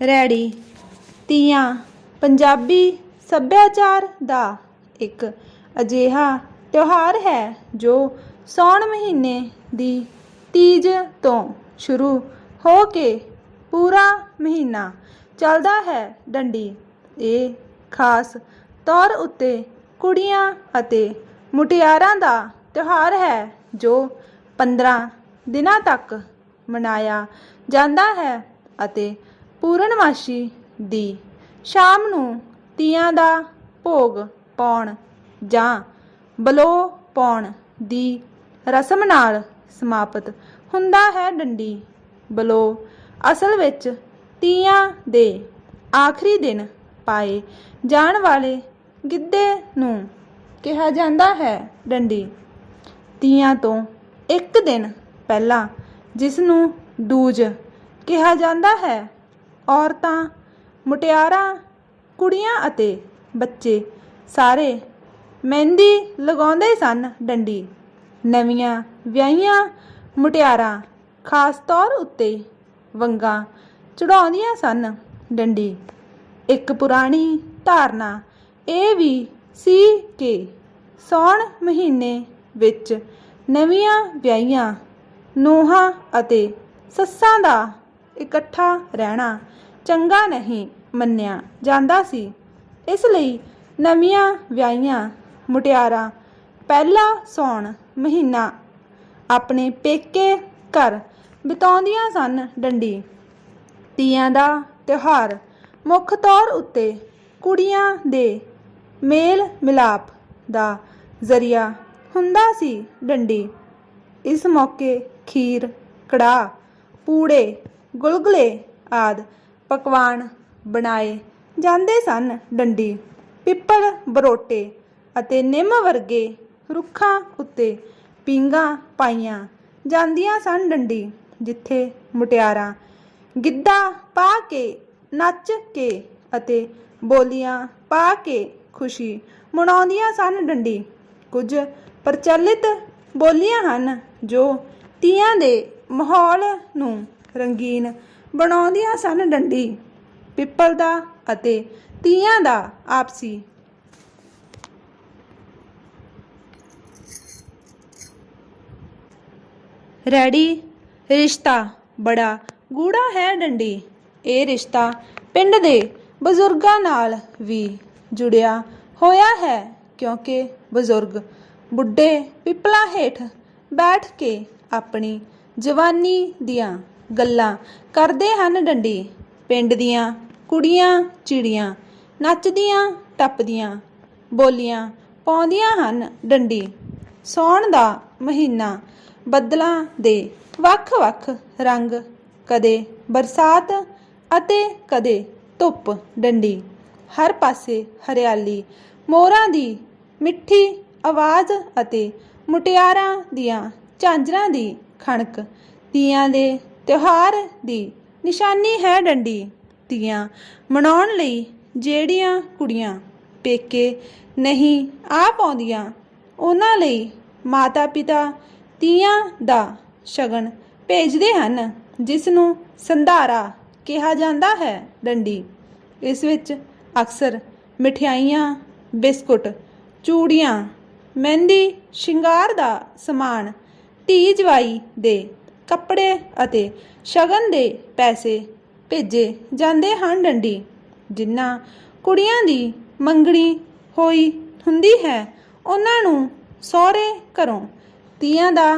ਰੈੜੀ, ਤੀਆਂ, ਪੰਜਾਬੀ ਸੱਭਿਆਚਾਰ ਦਾ ਇੱਕ ਅਜਿਹਾ ਤਿਉਹਾਰ ਹੈ ਜੋ ਸਾਉਣ ਮਹੀਨੇ ਦੀ ਤੀਜ ਤੋਂ ਸ਼ੁਰੂ ਹੋ ਕੇ ਪੂਰਾ ਮਹੀਨਾ ਚੱਲਦਾ ਹੈ ਡੰਡੀ। ਇਹ ਖਾਸ ਤੌਰ ਉੱਤੇ ਕੁੜੀਆਂ ਅਤੇ ਮੁਟਿਆਰਾਂ ਦਾ ਤਿਉਹਾਰ ਹੈ ਜੋ 15 ਦਿਨਾਂ ਤੱਕ ਮਨਾਇਆ ਜਾਂਦਾ ਹੈ ਅਤੇ ਪੂਰਨਮਾਸ਼ੀ ਦੀ ਸ਼ਾਮ ਨੂੰ ਤੀਆਂ ਦਾ ਭੋਗ ਪਾਉਣ ਜਾਂ ਬਲੋ ਪਾਉਣ ਦੀ ਰਸਮ ਨਾਲ ਸਮਾਪਤ ਹੁੰਦਾ ਹੈ ਡੰਡੀ। ਬਲੋ ਅਸਲ ਵਿੱਚ ਤੀਆਂ ਦੇ ਆਖਰੀ ਦਿਨ ਪਾਏ ਜਾਣ ਵਾਲੇ ਗਿੱਧੇ ਨੂੰ ਕਿਹਾ ਜਾਂਦਾ ਹੈ ਡੰਡੀ। ਤੀਆਂ ਤੋਂ ਇੱਕ ਦਿਨ ਪਹਿਲਾਂ ਜਿਸ ਨੂੰ ਦੂਜ ਕਿਹਾ ਜਾਂਦਾ ਹੈ ਔਰਤਾਂ, ਮੁਟਿਆਰਾਂ, ਕੁੜੀਆਂ ਅਤੇ ਬੱਚੇ ਸਾਰੇ ਮਹਿੰਦੀ ਲਗਾਉਂਦੇ ਸਨ ਡੰਡੀ। ਨਵੀਆਂ ਵਿਆਹੀਆਂ ਮੁਟਿਆਰਾਂ ਖਾਸ ਤੌਰ ਉੱਤੇ ਵੰਗਾਂ ਚੜਾਉਂਦੀਆਂ ਸਨ ਡੰਡੀ। ਇੱਕ ਪੁਰਾਣੀ ਧਾਰਨਾ ਇਹ ਵੀ ਸੀ ਕਿ ਸੌਣ ਮਹੀਨੇ ਵਿੱਚ ਨਵੀਆਂ ਵਿਆਹੀਆਂ ਨੂੰਹਾਂ ਅਤੇ ਸੱਸਾਂ ਦਾ ਇਕੱਠਾ ਰਹਿਣਾ ਚੰਗਾ ਨਹੀਂ ਮੰਨਿਆ ਜਾਂਦਾ ਸੀ। ਇਸ ਲਈ ਨਵੀਆਂ ਵਿਆਹੀਆਂ ਮੁਟਿਆਰਾਂ ਪਹਿਲਾ ਸੌਣ ਮਹੀਨਾ ਆਪਣੇ ਪੇਕੇ ਘਰ ਬਿਤਾਉਂਦੀਆਂ ਸਨ ਡੰਡੀ। ਤੀਆਂ ਦਾ ਤਿਉਹਾਰ ਮੁੱਖ ਤੌਰ ਉੱਤੇ ਕੁੜੀਆਂ ਦੇ ਮੇਲ ਮਿਲਾਪ ਦਾ ਜ਼ਰੀਆ ਹੁੰਦਾ ਸੀ ਡੰਡੀ। ਇਸ ਮੌਕੇ ਖੀਰ, ਕੜਾਹ, ਪੂੜੇ, ਗੁਲਗੁਲੇ ਆਦ ਪਕਵਾਨ ਬਣਾਏ ਜਾਂਦੇ ਸਨ ਡੰਡੀ, ਪਿੱਪਲ ਬਰੋਟੇ ਅਤੇ ਨਿੰਮ ਵਰਗੇ ਰੁੱਖਾਂ ਉੱਤੇ ਪੀਂਘਾਂ ਪਾਈਆਂ ਜਾਂਦੀਆਂ ਸਨ ਡੰਡੀ, ਜਿੱਥੇ ਮੁਟਿਆਰਾਂ ਗਿੱਧਾ ਪਾ ਕੇ ਨੱਚ ਕੇ ਅਤੇ ਬੋਲੀਆਂ ਪਾ ਕੇ ਖੁਸ਼ੀ ਮਨਾਉਂਦੀਆਂ ਸਨ ਡੰਡੀ। ਕੁਝ ਪ੍ਰਚਲਿਤ ਬੋਲੀਆਂ ਹਨ ਜੋ ਤੀਆਂ ਦੇ ਮਾਹੌਲ ਨੂੰ ਰੰਗੀਨ ਬਣਾਉਂਦੀਆਂ ਸਨ ਡੰਡੀ, ਪਿੱਪਲ ਦਾ ਅਤੇ ਤੀਆਂ ਦਾ ਆਪਸੀ। ਰੈਡੀ, ਰਿਸ਼ਤਾ ਬੜਾ ਗੂੜਾ ਹੈ ਡੰਡੀ। ਇਹ ਰਿਸ਼ਤਾ ਪਿੰਡ ਦੇ ਬਜ਼ੁਰਗਾਂ ਨਾਲ ਵੀ ਜੁੜਿਆ ਹੋਇਆ ਹੈ, ਕਿਉਂਕਿ ਬਜ਼ੁਰਗ ਬੁੱਢੇ ਪਿੱਪਲਾਂ ਹੇਠ ਬੈਠ ਕੇ ਆਪਣੀ ਜਵਾਨੀ ਦੀਆਂ ਗੱਲਾਂ ਕਰਦੇ ਹਨ ਡੰਡੀ। ਪਿੰਡ ਦੀਆਂ ਕੁੜੀਆਂ ਚਿੜੀਆਂ, ਨੱਚਦੀਆਂ ਟੱਪਦੀਆਂ, ਬੋਲੀਆਂ ਪਾਉਂਦੀਆਂ ਹਨ ਡੰਡੀ। ਸੌਣ ਦਾ ਮਹੀਨਾ ਬੱਦਲਾਂ ਦੇ ਵੱਖ-ਵੱਖ ਰੰਗ, ਕਦੇ ਬਰਸਾਤ ਅਤੇ ਕਦੇ ਧੁੱਪ ਡੰਡੀ। ਹਰ ਪਾਸੇ ਹਰਿਆਲੀ, ਮੋਰਾਂ ਦੀ ਮਿੱਠੀ ਆਵਾਜ਼ ਅਤੇ ਮੁਟਿਆਰਾਂ ਦੀਆਂ ਝਾਂਜਰਾਂ ਦੀ ਖਣਕ। ਤੀਆਂ ਦੇ ਤਿਉਹਾਰ ਦੀ ਨਿਸ਼ਾਨੀ ਹੈ ਡੰਡੀ ਤੀਆਂ ਮਨਾਉਣ ਲਈ ਜਿਹੜੀਆਂ ਕੁੜੀਆਂ ਪੇਕੇ ਨਹੀਂ ਆ ਪਾਉਂਦੀਆਂ, ਉਹਨਾਂ ਲਈ ਮਾਤਾ-ਪਿਤਾ ਤੀਆਂ ਦਾ ਸ਼ਗਨ ਭੇਜਦੇ ਹਨ ਜਿਸ ਨੂੰ ਸੰਧਾਰਾ ਕਿਹਾ ਜਾਂਦਾ ਹੈ ਡੰਡੀ। ਇਸ ਵਿੱਚ ਅਕਸਰ ਮਠਿਆਈਆਂ, ਬਿਸਕੁਟ, ਚੂੜੀਆਂ, ਮਹਿੰਦੀ, ਸ਼ਿੰਗਾਰ ਦਾ ਸਮਾਨ, ਧੀ ਜਵਾਈ ਦੇ ਕੱਪੜੇ ਅਤੇ ਸ਼ਗਨ ਦੇ ਪੈਸੇ ਭੇਜੇ ਜਾਂਦੇ ਹਨ ਡੰਡੀ, ਜਿਨ੍ਹਾਂ ਕੁੜੀਆਂ ਦੀ ਮੰਗਣੀ ਹੋਈ ਹੁੰਦੀ ਹੈ। ਉਹਨਾਂ ਨੂੰ ਸਹੁਰੇ ਘਰੋਂ ਤੀਆਂ ਦਾ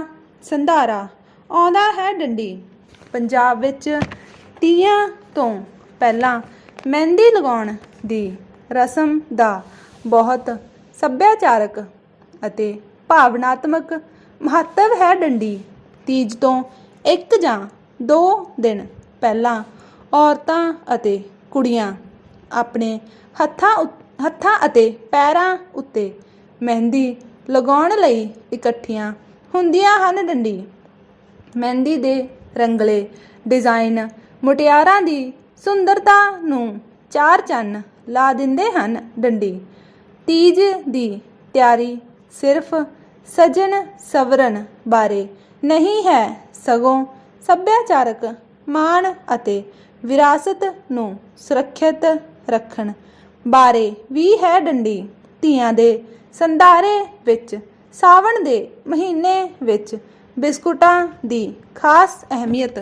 ਸੰਧਾਰਾ ਆਉਂਦਾ ਹੈ ਡੰਡੀ। ਪੰਜਾਬ ਵਿੱਚ ਤੀਆਂ ਤੋਂ ਪਹਿਲਾਂ ਮਹਿੰਦੀ ਲਗਾਉਣ ਦੀ ਰਸਮ ਦਾ ਬਹੁਤ ਸੱਭਿਆਚਾਰਕ ਅਤੇ ਭਾਵਨਾਤਮਕ ਮਹੱਤਵ ਹੈ ਡੰਡੀ। ਤੀਜ ਤੋਂ ਇੱਕ ਜਾਂ ਦੋ ਦਿਨ ਪਹਿਲਾਂ ਔਰਤਾਂ ਅਤੇ ਕੁੜੀਆਂ ਆਪਣੇ ਹੱਥਾਂ ਹੱਥਾਂ ਅਤੇ ਪੈਰਾਂ ਉੱਤੇ ਮਹਿੰਦੀ ਲਗਾਉਣ ਲਈ ਇਕੱਠੀਆਂ ਹੁੰਦੀਆਂ ਹਨ ਡੰਡੀ। ਮਹਿੰਦੀ ਦੇ ਰੰਗਲੇ ਡਿਜ਼ਾਈਨ ਮੁਟਿਆਰਾਂ ਦੀ ਸੁੰਦਰਤਾ ਨੂੰ ਚਾਰ ਚੰਨ ਲਾ ਦਿੰਦੇ ਹਨ ਡੰਡੀ। ਤੀਜ ਦੀ ਤਿਆਰੀ ਸਿਰਫ ਸਜਨ ਸਵਰਨ ਬਾਰੇ ਨਹੀਂ ਹੈ ਸਗੋਂ ਸੱਭਿਆਚਾਰਕ ਮਾਣ ਅਤੇ ਵਿਰਾਸਤ ਨੂੰ ਸੁਰੱਖਿਅਤ ਰੱਖਣ ਬਾਰੇ ਵੀ ਹੈ ਡੰਡੀ। ਧੀਆਂ ਦੇ ਸੰਧਾਰੇ ਵਿੱਚ, ਸਾਵਣ ਦੇ ਮਹੀਨੇ ਵਿੱਚ ਬਿਸਕੁਟਾਂ ਦੀ ਖਾਸ ਅਹਿਮੀਅਤ।